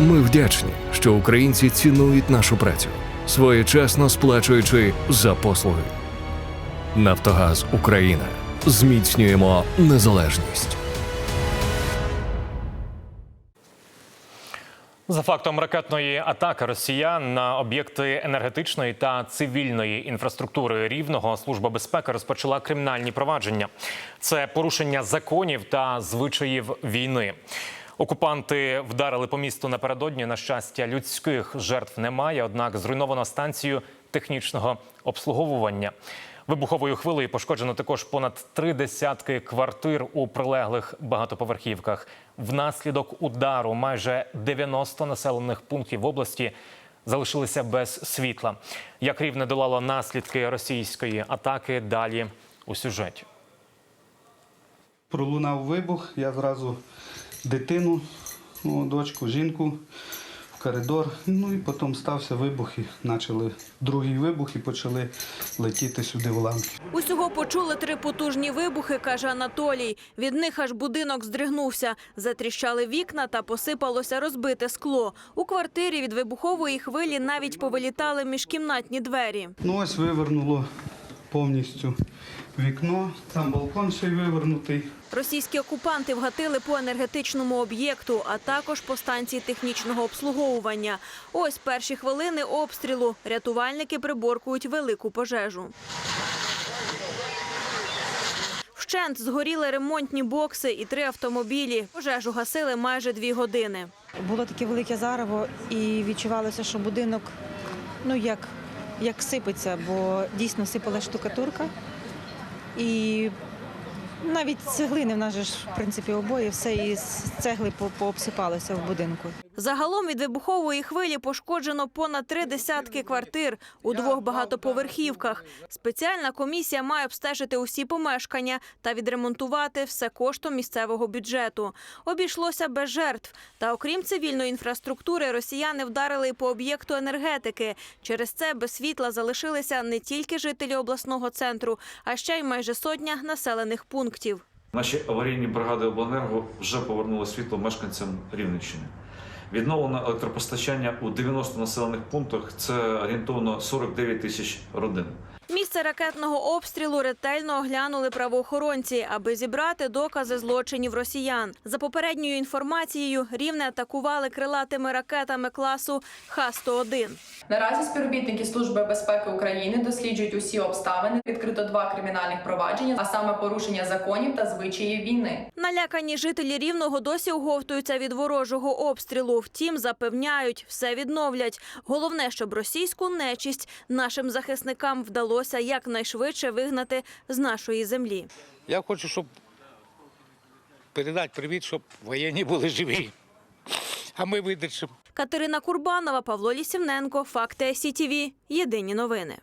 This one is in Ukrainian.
Ми вдячні, що українці цінують нашу працю, своєчасно сплачуючи за послуги. Нафтогаз Україна. Зміцнюємо незалежність. За фактом ракетної атаки росіян на об'єкти енергетичної та цивільної інфраструктури рівного служба безпеки розпочала кримінальні провадження. Це порушення законів та звичаїв війни. Окупанти вдарили по місту напередодні. На щастя, людських жертв немає однак зруйновано станцію технічного обслуговування. Вибуховою хвилею пошкоджено також понад три десятки квартир у прилеглих багатоповерхівках. Внаслідок удару майже 90 населених пунктів області залишилися без світла. Як рівне долало наслідки російської атаки, далі у сюжеті. Пролунав вибух, я зразу дитину, ну, дочку, жінку в коридор. Ну і потім стався вибух і почали другий вибух і почали летіти сюди уламки. Усього почули три потужні вибухи, каже Анатолій. Від них аж будинок здригнувся. Затріщали вікна та посипалося розбите скло. У квартирі від вибухової хвилі навіть повилітали міжкімнатні двері. Ну ось вивернуло повністю вікно, там балкон ще й вивернутий. Російські окупанти вгатили по енергетичному об'єкту, а також по станції технічного обслуговування. Ось перші хвилини обстрілу. Рятувальники приборкують велику пожежу. Вщент згоріли ремонтні бокси і три автомобілі. Пожежу гасили майже дві години. Було таке велике зарево, і відчувалося, що будинок ну як, як сипеться, бо дійсно сипала штукатурка. І навіть цеглини в нас же ж в принципі обоє, все із цегли пообсипалося в будинку. Загалом від вибухової хвилі пошкоджено понад три десятки квартир у двох багатоповерхівках. Спеціальна комісія має обстежити усі помешкання та відремонтувати все коштом місцевого бюджету. Обійшлося без жертв. Та окрім цивільної інфраструктури, росіяни вдарили по об'єкту енергетики. Через це без світла залишилися не тільки жителі обласного центру, а ще й майже сотня населених пунктів. Наші аварійні бригади обленерго вже повернули світло мешканцям Рівненщини. Відновлено електропостачання у 90 населених пунктах. Це орієнтовно 49 тисяч родин. Місце ракетного обстрілу ретельно оглянули правоохоронці, аби зібрати докази злочинів росіян. За попередньою інформацією, рівне атакували крилатими ракетами класу Х-101. Наразі співробітники Служби безпеки України досліджують усі обставини. Відкрито два кримінальних провадження, а саме порушення законів та звичаїв війни. Налякані жителі Рівного досі оговтуються від ворожого обстрілу. Втім, запевняють, все відновлять. Головне, щоб російську нечисть нашим захисникам вдалося якнайшвидше вигнати з нашої землі. Я хочу, щоб передати привіт, щоб воєнні були живі. А ми видержимо. Катерина Курбанова, Павло Лісівненко, Факти СІТІВІ. Єдині новини.